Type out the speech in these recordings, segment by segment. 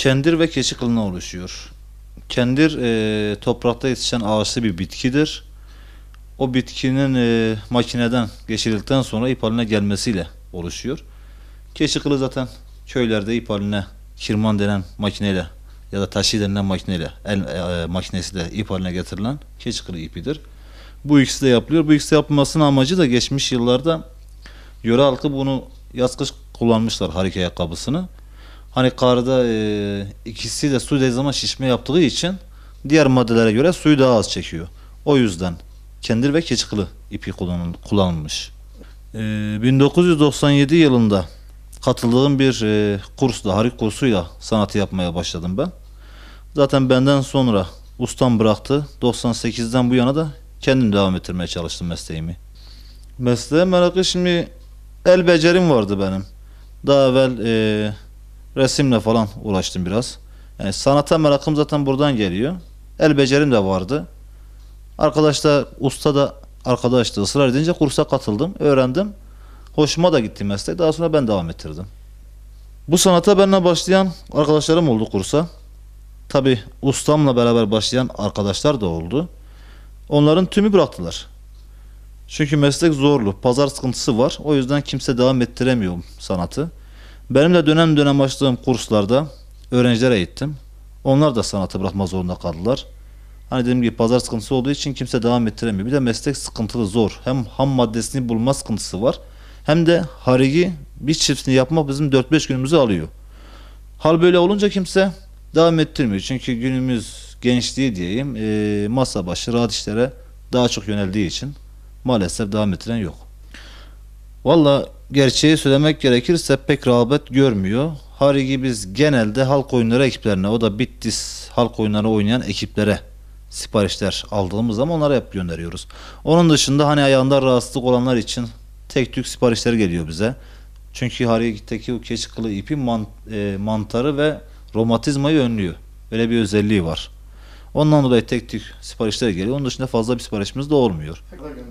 Kendir ve keçi kılına oluşuyor. Kendir e, toprakta yetişen ağaçlı bir bitkidir. O bitkinin e, makineden geçirildikten sonra ip haline gelmesiyle oluşuyor. Keçi kılı zaten köylerde ip haline kirman denen makineyle ya da taşı denilen makineyle el e, makinesiyle ip haline getirilen keçi kılı ipidir. Bu ikisi de yapılıyor. Bu ikisi yapılmasının amacı da geçmiş yıllarda yöre halkı bunu yaz kış kullanmışlar harika ayakkabısını. Hani karda e, ikisi de su zaman şişme yaptığı için diğer maddelere göre suyu daha az çekiyor. O yüzden kendir ve keçi kılı ipi kullanıl- kullanılmış. E, 1997 yılında katıldığım bir e, kursla, harik kursuyla sanatı yapmaya başladım ben. Zaten benden sonra ustam bıraktı. 98'den bu yana da kendim devam ettirmeye çalıştım mesleğimi. Mesleğe merakı şimdi el becerim vardı benim. Daha evvel e, resimle falan uğraştım biraz. Yani sanata merakım zaten buradan geliyor. El becerim de vardı. Arkadaş da usta da arkadaştı. Israr edince kursa katıldım, öğrendim. Hoşuma da gitti meslek. Daha sonra ben devam ettirdim. Bu sanata benimle başlayan arkadaşlarım oldu kursa. Tabi ustamla beraber başlayan arkadaşlar da oldu. Onların tümü bıraktılar. Çünkü meslek zorlu, pazar sıkıntısı var. O yüzden kimse devam ettiremiyor sanatı. Benim de dönem dönem açtığım kurslarda öğrencilere eğittim. Onlar da sanatı bırakma zorunda kaldılar. Hani dediğim gibi pazar sıkıntısı olduğu için kimse devam ettiremiyor. Bir de meslek sıkıntılı zor. Hem ham maddesini bulma sıkıntısı var. Hem de harigi bir çiftini yapmak bizim 4-5 günümüzü alıyor. Hal böyle olunca kimse devam ettirmiyor. Çünkü günümüz gençliği diyeyim e, masa başı rahat işlere daha çok yöneldiği için maalesef devam ettiren yok. Valla gerçeği söylemek gerekirse pek rağbet görmüyor. Harigi biz genelde halk oyunları ekiplerine o da Bitlis halk oyunları oynayan ekiplere siparişler aldığımız zaman onlara hep gönderiyoruz. Onun dışında hani ayağında rahatsızlık olanlar için tek tük siparişler geliyor bize. Çünkü Harigi'deki o keçi kılı ipi man- e, mantarı ve romatizmayı önlüyor. Öyle bir özelliği var. Ondan dolayı tek tük siparişler geliyor. Onun dışında fazla bir siparişimiz de olmuyor.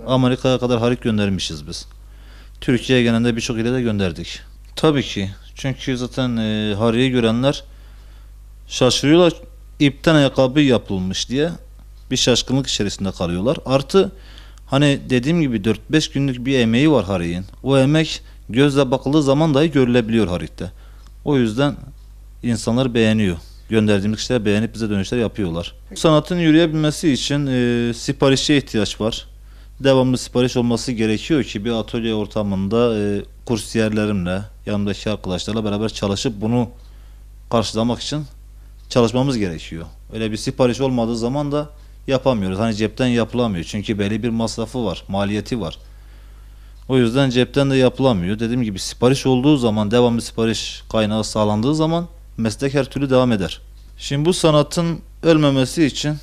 Amerika'ya kadar harik göndermişiz biz. Türkiye'ye genelde birçok ile de gönderdik. Tabii ki. Çünkü zaten e, hariyi görenler şaşırıyorlar. İpten ayakkabı yapılmış diye bir şaşkınlık içerisinde kalıyorlar. Artı hani dediğim gibi 4-5 günlük bir emeği var hariyin. O emek gözle bakıldığı zaman dahi görülebiliyor harikte. O yüzden insanlar beğeniyor. Gönderdiğimiz kişiler beğenip bize dönüşler yapıyorlar. Sanatın yürüyebilmesi için e, siparişe ihtiyaç var. Devamlı sipariş olması gerekiyor ki bir atölye ortamında e, kursiyerlerimle, yanımdaki arkadaşlarla beraber çalışıp bunu karşılamak için çalışmamız gerekiyor. Öyle bir sipariş olmadığı zaman da yapamıyoruz. Hani cepten yapılamıyor. Çünkü belli bir masrafı var, maliyeti var. O yüzden cepten de yapılamıyor. Dediğim gibi sipariş olduğu zaman, devamlı sipariş kaynağı sağlandığı zaman meslek her türlü devam eder. Şimdi bu sanatın ölmemesi için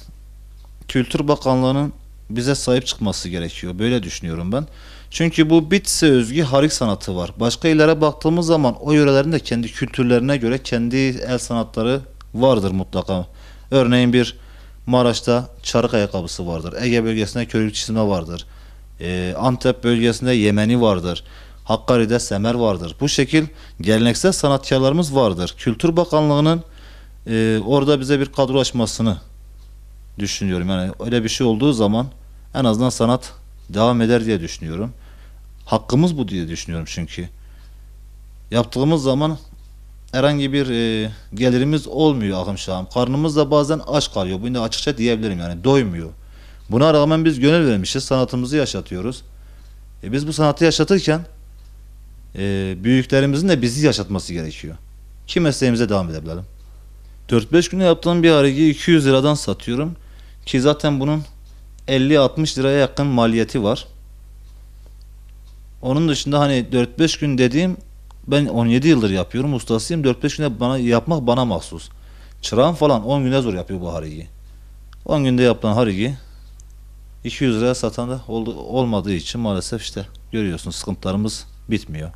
Kültür Bakanlığı'nın bize sahip çıkması gerekiyor. Böyle düşünüyorum ben. Çünkü bu Bitlis'e özgü harik sanatı var. Başka illere baktığımız zaman o yörelerin de kendi kültürlerine göre kendi el sanatları vardır mutlaka. Örneğin bir Maraş'ta çarık ayakkabısı vardır. Ege bölgesinde körük çizme vardır. Ee, Antep bölgesinde Yemeni vardır. Hakkari'de Semer vardır. Bu şekil geleneksel sanatkarlarımız vardır. Kültür Bakanlığı'nın e, orada bize bir kadro açmasını düşünüyorum. Yani öyle bir şey olduğu zaman en azından sanat devam eder diye düşünüyorum. Hakkımız bu diye düşünüyorum çünkü. Yaptığımız zaman herhangi bir e, gelirimiz olmuyor ahım şahım. Karnımız da bazen aç kalıyor. Bunu da açıkça diyebilirim yani doymuyor. Buna rağmen biz gönül vermişiz. Sanatımızı yaşatıyoruz. E, biz bu sanatı yaşatırken e, büyüklerimizin de bizi yaşatması gerekiyor. Ki mesleğimize devam edebilelim. 4-5 günde yaptığım bir harigi 200 liradan satıyorum. Ki zaten bunun 50-60 liraya yakın maliyeti var. Onun dışında hani 4-5 gün dediğim ben 17 yıldır yapıyorum ustasıyım. 4-5 günde bana yapmak bana mahsus. Çırağım falan 10 günde zor yapıyor bu harigi. 10 günde yapılan harigi 200 liraya satan da olmadığı için maalesef işte görüyorsunuz sıkıntılarımız bitmiyor.